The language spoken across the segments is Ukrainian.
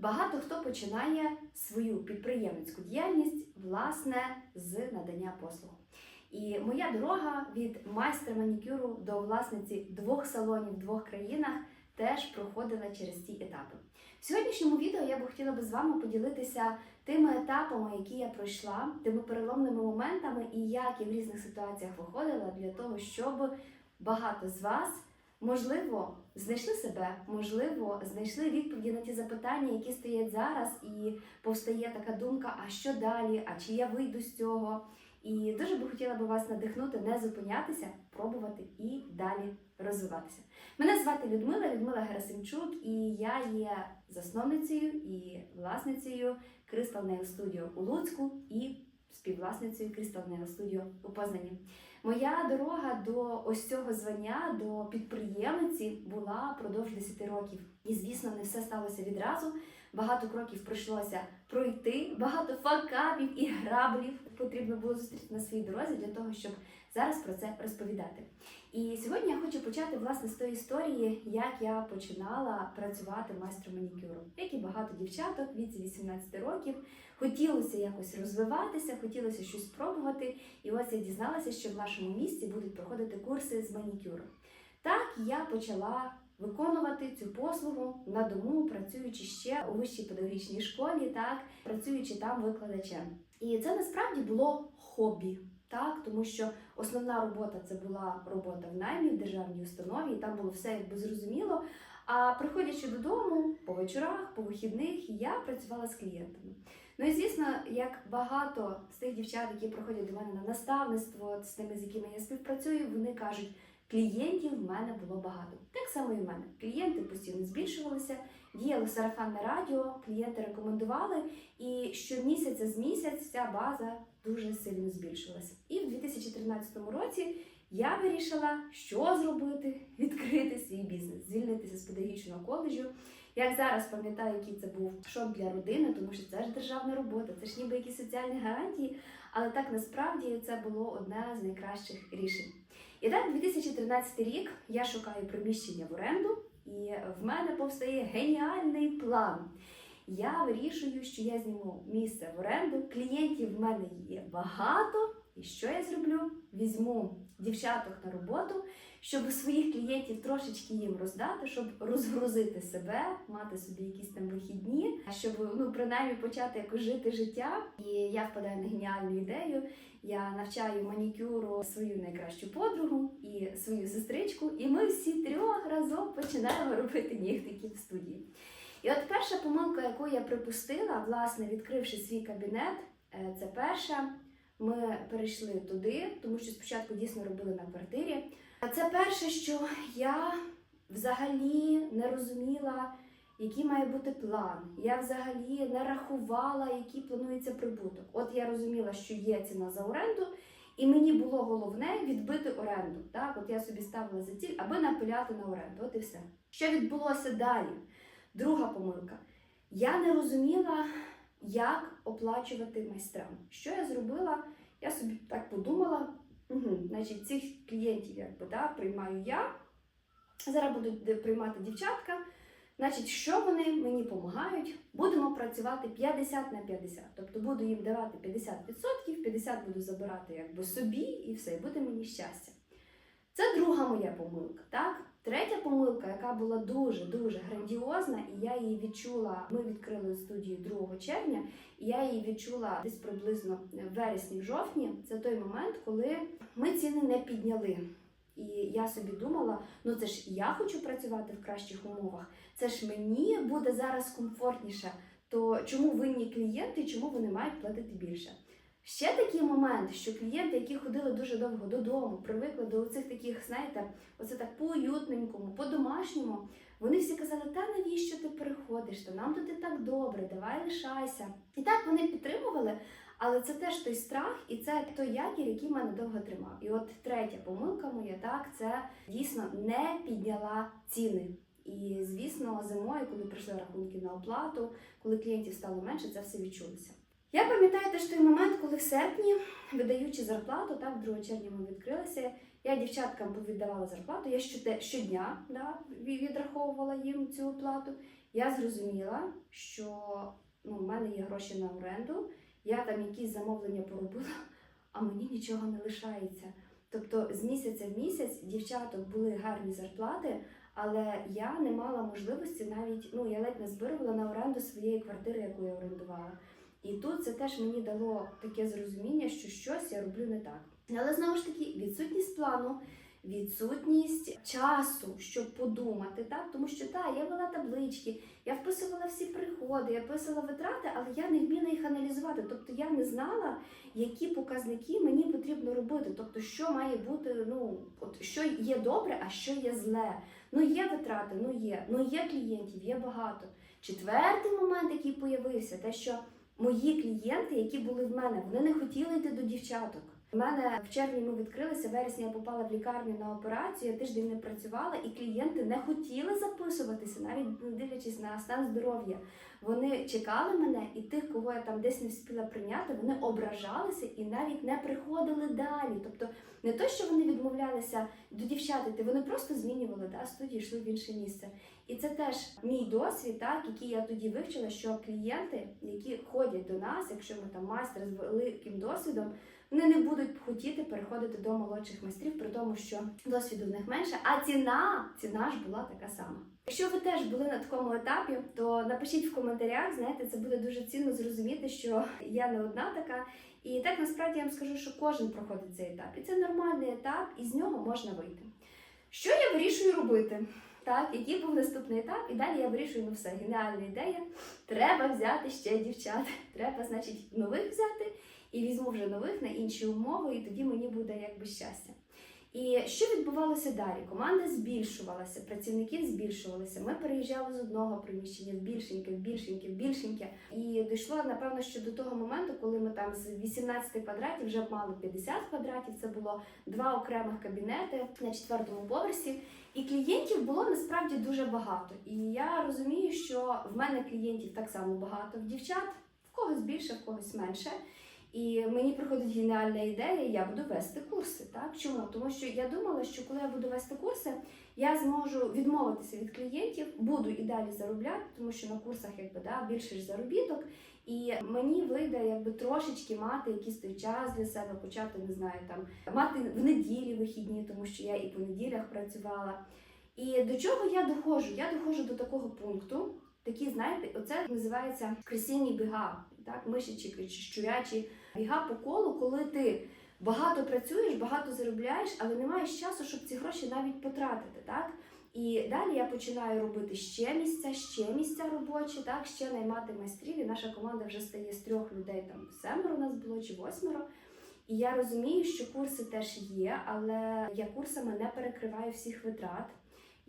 Багато хто починає свою підприємницьку діяльність власне з надання послуг. І моя дорога від майстра манікюру до власниці двох салонів в двох країнах теж проходила через ці етапи. В сьогоднішньому відео я би хотіла би з вами поділитися тими етапами, які я пройшла, тими переломними моментами і як я в різних ситуаціях виходила для того, щоб багато з вас, можливо, знайшли себе, можливо, знайшли відповіді на ті запитання, які стоять зараз, і повстає така думка: а що далі? А чи я вийду з цього? І дуже би хотіла би вас надихнути, не зупинятися, пробувати і далі розвиватися. Мене звати Людмила, Людмила Герасимчук, і я є засновницею і власницею Crystal Nail Studio у Луцьку і співвласницею Crystal Nail Studio у Познані. Моя дорога до ось цього звання, до підприємниці була продовж 10 років. І, звісно, не все сталося відразу. Багато кроків прийшлося пройти, багато факапів і граблів потрібно було зустріти на своїй дорозі для того, щоб зараз про це розповідати. І сьогодні я хочу почати власне з тої історії, як я починала працювати майстром манікюру. Як і багато дівчаток віці 18 років, хотілося якось розвиватися, хотілося щось спробувати. І ось я дізналася, що в нашому місті будуть проходити курси з манікюру. Так я почала виконувати цю послугу на дому, працюючи ще у вищій педагогічній школі, так працюючи там викладачем. І це насправді було хобі. Так, тому що основна робота це була робота в наймі в державній установі, і там було все якби зрозуміло. А приходячи додому по вечорах, по вихідних, я працювала з клієнтами. Ну і звісно, як багато з тих дівчат, які приходять до мене на наставництво, з тими, з якими я співпрацюю, вони кажуть, клієнтів в мене було багато. Так само і в мене. Клієнти постійно збільшувалися, діяло сарафанне радіо, клієнти рекомендували, і щомісяця з місяць ця база дуже сильно збільшилася. І в 2013 році я вирішила, що зробити, відкрити свій бізнес, звільнитися з педагогічного коледжу. Як зараз пам'ятаю, який це був шок для родини, тому що це ж державна робота, це ж ніби якісь соціальні гарантії, але так насправді це було одне з найкращих рішень. І так, 2013 рік я шукаю приміщення в оренду, і в мене повстає геніальний план. Я вирішую, що я зніму місце в оренду. Клієнтів в мене є багато. І що я зроблю? Візьму дівчаток на роботу, щоб своїх клієнтів трошечки їм роздати, щоб розгрузити себе, мати собі якісь там вихідні, щоб ну принаймні почати якось жити життя. І я впадаю на геніальну ідею. Я навчаю манікюру свою найкращу подругу і свою сестричку, і ми всі трьох разом починаємо робити нігтики в студії. І от перша помилка, яку я припустила, власне, відкривши свій кабінет, е, це перша. Ми перейшли туди, тому що спочатку дійсно робили на квартирі. Це перше, що я взагалі не розуміла, який має бути план. Я взагалі не рахувала, який планується прибуток. От я розуміла, що є ціна за оренду, і мені було головне відбити оренду. Так, от я собі ставила за ціль, аби напиляти на оренду. От і все. Що відбулося далі? Друга помилка. Я не розуміла, як оплачувати майстрам. Що я зробила? Я собі так подумала, угу, значить, цих клієнтів якби, да, приймаю я. Зараз будуть приймати дівчатка. Значить, що вони мені допомагають? Будемо працювати 50 на 50. Тобто буду їм давати 50%, 50 буду забирати якби собі і все, буде мені щастя. Це друга моя помилка. так? Третя помилка, яка була дуже-дуже грандіозна, і я її відчула. Ми відкрили студію 2 червня, і я її відчула десь приблизно в вересні-жовтні. Це той момент, коли ми ціни не підняли. І я собі думала, ну це ж я хочу працювати в кращих умовах, це ж мені буде зараз комфортніше. То чому винні клієнти, чому вони мають платити більше? Ще такий момент, що клієнти, які ходили дуже довго додому, привикли до цих таких, знаєте, оце так по-уютненькому, по-домашньому, вони всі казали, та навіщо ти переходиш? Та нам тут і так добре, давай лишайся. І так вони підтримували, але це теж той страх, і це той якір, який мене довго тримав. І от третя помилка моя, так, це дійсно не підняла ціни. І звісно, зимою, коли прийшли рахунки на оплату, коли клієнтів стало менше, це все відчулося. Я пам'ятаю теж той момент, коли в серпні, видаючи зарплату, так, 2 червня ми відкрилися. Я дівчаткам віддавала зарплату. Я щодня да, відраховувала їм цю оплату. я зрозуміла, що ну, в мене є гроші на оренду, я там якісь замовлення поробила, а мені нічого не лишається. Тобто з місяця в місяць дівчаток були гарні зарплати, але я не мала можливості навіть, ну я ледь не збирувала на оренду своєї квартири, яку я орендувала. І тут це теж мені дало таке зрозуміння, що щось я роблю не так. Але знову ж таки, відсутність плану, відсутність часу, щоб подумати, так тому що так, я вела таблички, я вписувала всі приходи, я писала витрати, але я не вміла їх аналізувати. Тобто я не знала, які показники мені потрібно робити. Тобто, що має бути, ну от що є добре, а що є зле. Ну є витрати, ну є, ну є клієнтів, є багато. Четвертий момент, який появився, те, що мої клієнти, які були в мене, вони не хотіли йти до дівчаток. У мене в червні ми відкрилися, в вересні я попала в лікарню на операцію, я тиждень не працювала, і клієнти не хотіли записуватися, навіть не дивлячись на стан здоров'я. Вони чекали мене, і тих, кого я там десь не встигла прийняти, вони ображалися і навіть не приходили далі. Тобто не то, що вони відмовлялися до дівчат іти, вони просто змінювали да, студії, йшли в інше місце. І це теж мій досвід, так, який я тоді вивчила, що клієнти, які ходять до нас, якщо ми там майстер з великим досвідом, вони не будуть хотіти переходити до молодших майстрів, при тому, що досвіду в них менше, а ціна, ціна ж була така сама. Якщо ви теж були на такому етапі, то напишіть в коментарях, знаєте, це буде дуже цінно зрозуміти, що я не одна така. І так насправді я вам скажу, що кожен проходить цей етап. І це нормальний етап, і з нього можна вийти. Що я вирішую робити? Так, який був наступний етап, і далі я вирішую ну все, геніальна ідея. Треба взяти ще дівчат. Треба, значить, нових взяти і візьму вже нових на інші умови, і тоді мені буде якби щастя. І що відбувалося далі? Команда збільшувалася, працівників збільшувалися. Ми переїжджали з одного приміщення в більшеньке, в більшеньке, в більшеньке. І дійшло, напевно, що до того моменту, коли ми там з 18 квадратів вже мали 50 квадратів. Це було два окремих кабінети на четвертому поверсі. І клієнтів було насправді дуже багато. І я розумію, що в мене клієнтів так само багато, в дівчат в когось більше, в когось менше. І мені приходить геніальна ідея, я буду вести курси. Так чому? Тому що я думала, що коли я буду вести курси, я зможу відмовитися від клієнтів, буду і далі заробляти, тому що на курсах якби да більше ж заробіток. І мені вийде якби трошечки мати якийсь той час для себе, почати не знаю, там мати в неділі вихідні, тому що я і по неділях працювала. І до чого я доходжу? Я доходжу до такого пункту. Такі, знаєте, оце називається кресінні біга, так, мишачі чи щурячі біга по колу, коли ти багато працюєш, багато заробляєш, але не маєш часу, щоб ці гроші навіть потратити. Так? І далі я починаю робити ще місця, ще місця робочі, так, ще наймати майстрів. І наша команда вже стає з трьох людей, там семеро у нас було чи восьмеро. І я розумію, що курси теж є, але я курсами не перекриваю всіх витрат.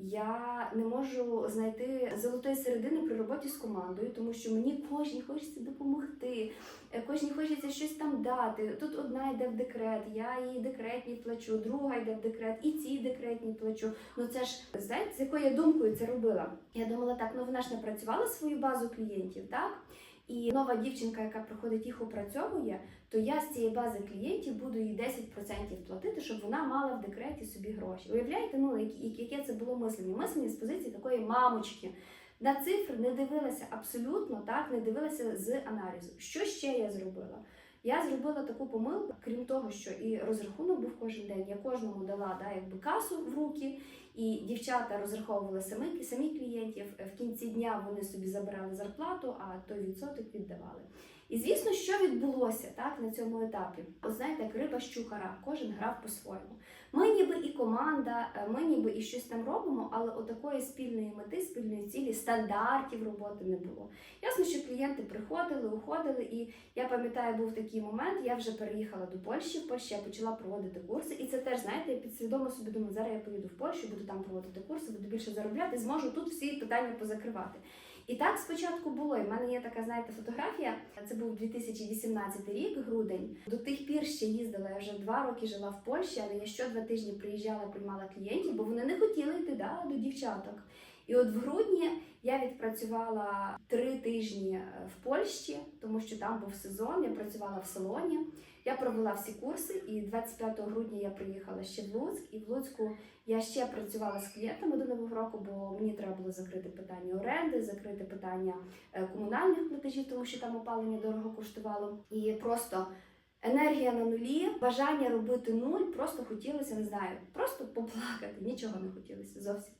Я не можу знайти золотої середини при роботі з командою, тому що мені кожній хочеться допомогти, е, кожній хочеться щось там дати. Тут одна йде в декрет, я їй декретні плачу, друга йде в декрет, і цій декретні плачу. Ну це ж знаєте, з якою я думкою це робила. Я думала, так ну вона ж не працювала свою базу клієнтів, так? І нова дівчинка, яка приходить їх опрацьовує, то я з цієї бази клієнтів буду їй 10% платити, щоб вона мала в декреті собі гроші. Уявляєте, ну яке це було мислення? Мислення з позиції такої мамочки. На цифри не дивилася абсолютно так, не дивилася з аналізу. Що ще я зробила? Я зробила таку помилку, крім того, що і розрахунок був кожен день. Я кожному дала да, якби касу в руки, і дівчата розраховували самі, самі клієнтів. В кінці дня вони собі забирали зарплату, а той відсоток віддавали. І звісно, що відбулося так на цьому етапі? От знаєте, як риба щукара, кожен грав по-своєму. Ми ніби і команда, е, ми ніби і щось там робимо, але отакої спільної мети, спільної цілі, стандартів роботи не було. Ясно, що клієнти приходили, уходили, і я пам'ятаю, був такий момент. Я вже переїхала до Польщі. В Польщі я почала проводити курси, і це теж знаєте, я підсвідомо собі думаю, зараз я поїду в Польщу, буду там проводити курси, буду більше заробляти, зможу тут всі питання позакривати. І так спочатку було. І в мене є така, знаєте, фотографія. Це був 2018 рік, грудень. До тих пір ще їздила. Я вже два роки жила в Польщі, але я що два тижні приїжджала, приймала клієнтів, бо вони не хотіли йти да, до дівчаток. І от в грудні я відпрацювала три тижні е, в Польщі, тому що там був сезон. Я працювала в салоні. Я провела всі курси, і 25 грудня я приїхала ще в Луцьк. І в Луцьку я ще працювала з клієнтами до нового року, бо мені треба було закрити питання оренди, закрити питання е, комунальних платежів, тому що там опалення дорого коштувало. І просто енергія на нулі, бажання робити нуль, просто хотілося, не знаю, просто поплакати, нічого не хотілося зовсім.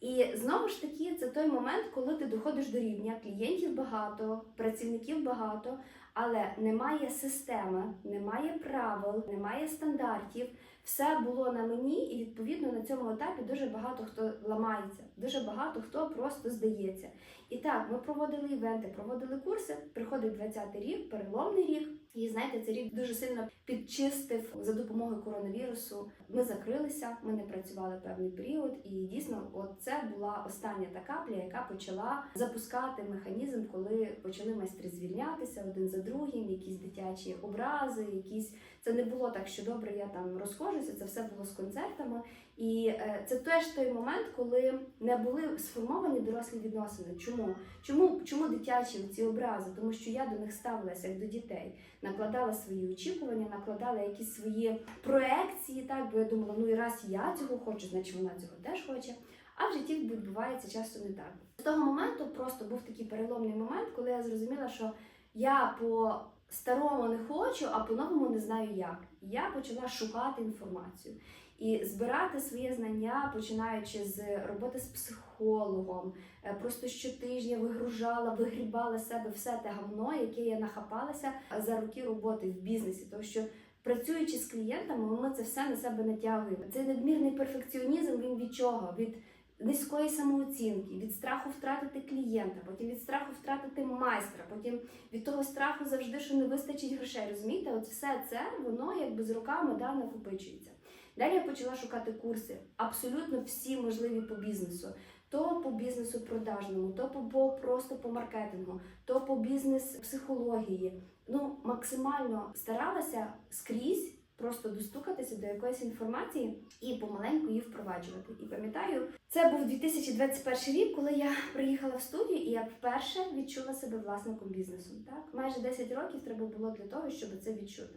І знову ж таки, це той момент, коли ти доходиш до рівня, клієнтів багато, працівників багато, але немає системи, немає правил, немає стандартів. Все було на мені, і відповідно на цьому етапі дуже багато хто ламається, дуже багато хто просто здається. І так, ми проводили івенти, проводили курси. Приходить 20-й рік, переломний рік. І знаєте, цей рік дуже сильно підчистив за допомогою коронавірусу. Ми закрилися, ми не працювали певний період, і дійсно, от це була остання та капля, яка почала запускати механізм, коли почали майстри звільнятися один за другим, якісь дитячі образи, якісь це не було так, що добре, я там розхожуся. Це все було з концертами. І е, це теж той момент, коли не були сформовані дорослі відносини. Чому? Чому, чому дитячі ці образи? Тому що я до них ставилася як до дітей, накладала свої очікування, накладала якісь свої проекції, так бо я думала, ну і раз я цього хочу, значить вона цього теж хоче. А в житті відбувається часто не так. З того моменту просто був такий переломний момент, коли я зрозуміла, що я по старому не хочу, а по-новому не знаю як. Я почала шукати інформацію і збирати своє знання, починаючи з роботи з психологом. Е, Просто щотижня вигружала, вигрібала себе все те говно, яке я нахапалася за роки роботи в бізнесі. Тому що працюючи з клієнтами, ми це все на себе натягуємо. Цей надмірний перфекціонізм він від чого? Від низької самооцінки, від страху втратити клієнта, потім від страху втратити майстра, потім від того страху завжди, що не вистачить грошей. Розумієте, от все це воно якби з роками да, накопичується. Далі я почала шукати курси, абсолютно всі можливі по бізнесу. То по бізнесу продажному, то по просто по маркетингу, то по бізнес психології. Ну максимально старалася скрізь просто достукатися до якоїсь інформації і помаленьку її впроваджувати. І пам'ятаю, це був 2021 рік, коли я приїхала в студію, і я вперше відчула себе власником бізнесу. Так, майже 10 років треба було для того, щоб це відчути.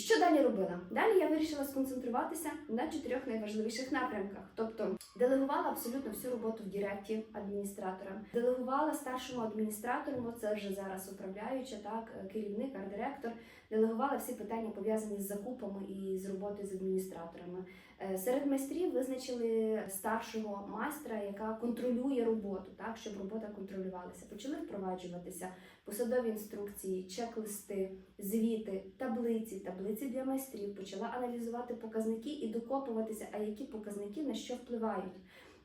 Що далі робила? Далі я вирішила сконцентруватися на чотирьох найважливіших напрямках. Тобто делегувала абсолютно всю роботу в Діректі адміністраторам, делегувала старшому адміністратору, це вже зараз управляюча, так керівник, арт-директор. Делегувала всі питання пов'язані з закупами і з роботою з адміністраторами. Е, Серед майстрів визначили старшого майстра, яка контролює роботу, так щоб робота контролювалася. Почали впроваджуватися посадові інструкції, чек-листи, звіти, таблиці, таблиці для майстрів. Почала аналізувати показники і докопуватися, а які показники на що впливають.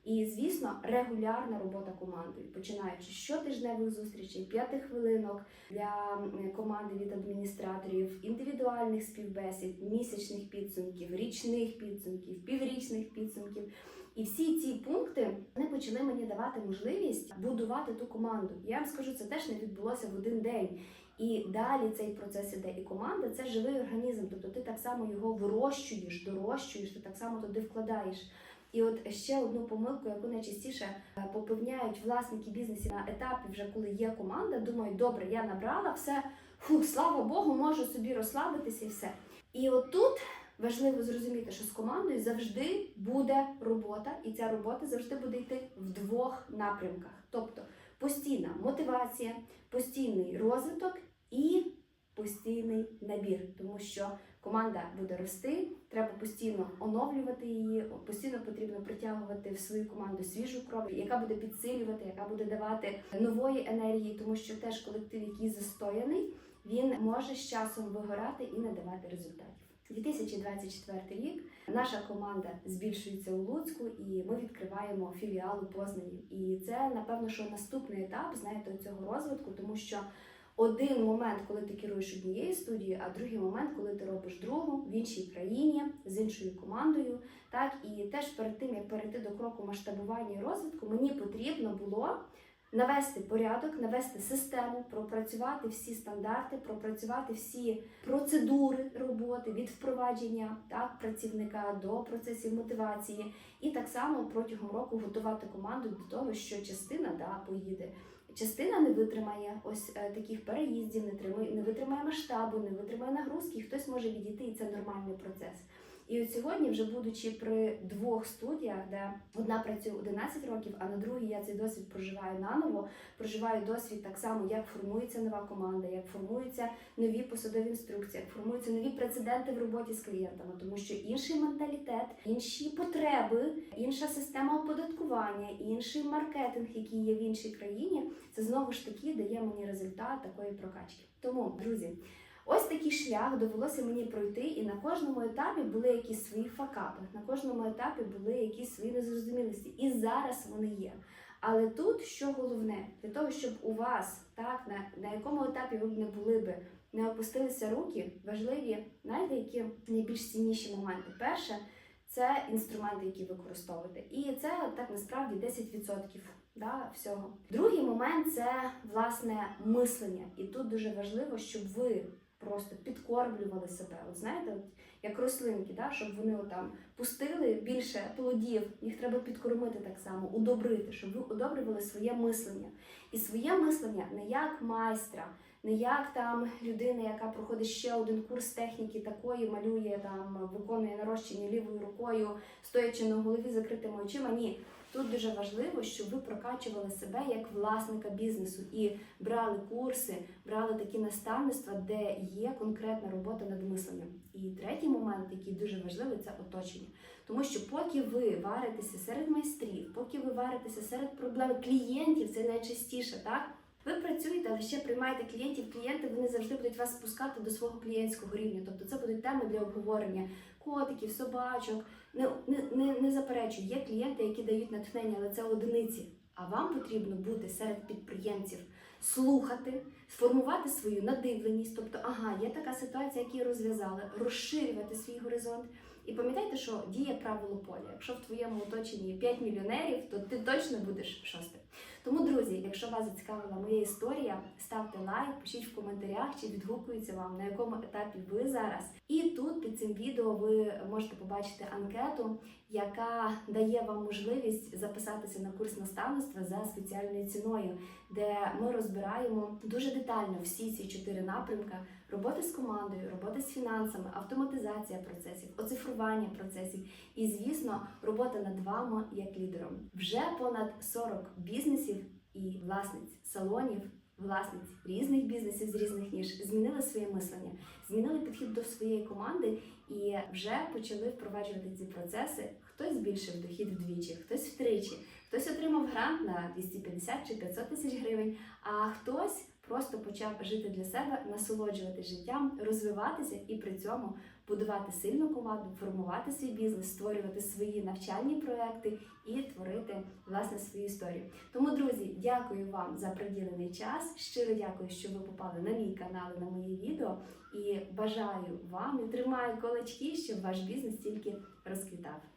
І, звісно, регулярна робота командою, починаючи з щотижневих зустрічей, п'ятихвилинок для команди від адміністраторів, індивідуальних співбесід, місячних підсумків, річних підсумків, піврічних підсумків. І всі ці пункти вони почали мені давати можливість будувати ту команду. Я вам скажу, це теж не відбулося в один день. І далі цей процес іде. І команда це живий організм. Тобто ти так само його вирощуєш, дорощуєш, ти так само туди вкладаєш. І от ще одну помилку, яку найчастіше е, попевняють власники бізнесу на етапі, вже коли є команда, думають, добре, я набрала все, фух, слава Богу, можу собі розслабитися і все. І отут важливо зрозуміти, що з командою завжди буде робота, і ця робота завжди буде йти в двох напрямках. Тобто постійна мотивація, постійний розвиток і постійний набір, тому що команда буде рости, треба постійно оновлювати її, постійно потрібно притягувати в свою команду свіжу кров, яка буде підсилювати, яка буде давати нової енергії, тому що теж колектив, який застояний, він може з часом вигорати і не давати результатів. 2024 рік наша команда збільшується у Луцьку, і ми відкриваємо філіал у Познані. І це напевно, що наступний етап знаєте цього розвитку, тому що один момент, коли ти керуєш однією студією, а другий момент, коли ти робиш другу в іншій країні з іншою командою. Так і теж перед тим як перейти до кроку масштабування і розвитку, мені потрібно було навести порядок, навести систему, пропрацювати всі стандарти, пропрацювати всі процедури роботи від впровадження так, працівника до процесів мотивації, і так само протягом року готувати команду до того, що частина да, поїде. Частина не витримає ось е, таких переїздів, не тримає, не витримає масштабу, не витримає нагрузки, і хтось може відійти, і це нормальний процес. І от сьогодні, вже будучи при двох студіях, де одна працює 11 років, а на другій я цей досвід проживаю наново, проживаю досвід так само, як формується нова команда, як формуються нові посадові інструкції, як формуються нові прецеденти в роботі з клієнтами, тому що інший менталітет, інші потреби, інша система оподаткування, інший маркетинг, який є в іншій країні, це знову ж таки дає мені результат такої прокачки. Тому, друзі. Ось такий шлях довелося мені пройти, і на кожному етапі були якісь свої факапи, на кожному етапі були якісь свої незрозумілості. І зараз вони є. Але тут що головне, для того, щоб у вас, так, на, на якому етапі ви б не були би, не опустилися руки, важливі, знаєте, які найбільш цінніші моменти. Перше, це інструменти, які використовуєте. І це так насправді 10% да, всього. Другий момент це власне мислення. І тут дуже важливо, щоб ви просто підкормлювали себе. От знаєте, от як рослинки, да, щоб вони там пустили більше плодів, їх треба підкормити так само, удобрити, щоб ви удобрювали своє мислення. І своє мислення не як майстра, не як там людина, яка проходить ще один курс техніки такої, малює там, виконує нарощення лівою рукою, стоячи на голові закритими очима. Ні. Тут дуже важливо, щоб ви прокачували себе як власника бізнесу і брали курси, брали такі наставництва, де є конкретна робота над мисленням. І третій момент, який дуже важливий, це оточення. Тому що поки ви варитеся серед майстрів, поки ви варитеся серед проблем клієнтів, це найчастіше, так? Ви працюєте, але ще приймаєте клієнтів. Клієнти вони завжди будуть вас спускати до свого клієнтського рівня. Тобто це будуть теми для обговорення котиків, собачок. Не, не, не, не заперечую, є клієнти, які дають натхнення, але це одиниці. А вам потрібно бути серед підприємців, слухати, сформувати свою надивленість. Тобто, ага, є така ситуація, яку розв'язали, розширювати свій горизонт. І пам'ятайте, що діє правило поля. Якщо в твоєму оточенні 5 мільйонерів, то ти точно будеш шостим. Тому, друзі, якщо вас зацікавила моя історія, ставте лайк, пишіть в коментарях, чи відгукується вам, на якому етапі ви зараз. І тут під цим відео ви можете побачити анкету, яка дає вам можливість записатися на курс наставництва за спеціальною ціною, де ми розбираємо дуже детально всі ці чотири напрямки роботи з командою, роботи з фінансами, автоматизація процесів, оцифрування процесів і, звісно, робота над вами як лідером. Вже понад 40 бізнесів і власниць салонів. Власниць різних бізнесів з різних ніж змінили своє мислення, змінили підхід до своєї команди і вже почали впроваджувати ці процеси. Хтось збільшив дохід вдвічі, хтось втричі, хтось отримав грант на 250 чи 500 тисяч гривень, а хтось просто почав жити для себе, насолоджувати життям, розвиватися і при цьому будувати сильну команду, формувати свій бізнес, створювати свої навчальні проекти і творити власне свою історію. Тому, друзі, дякую вам за приділений час. Щиро дякую, що ви попали на мій канал, на мої відео. І бажаю вам і тримаю кулачки, щоб ваш бізнес тільки розквітав.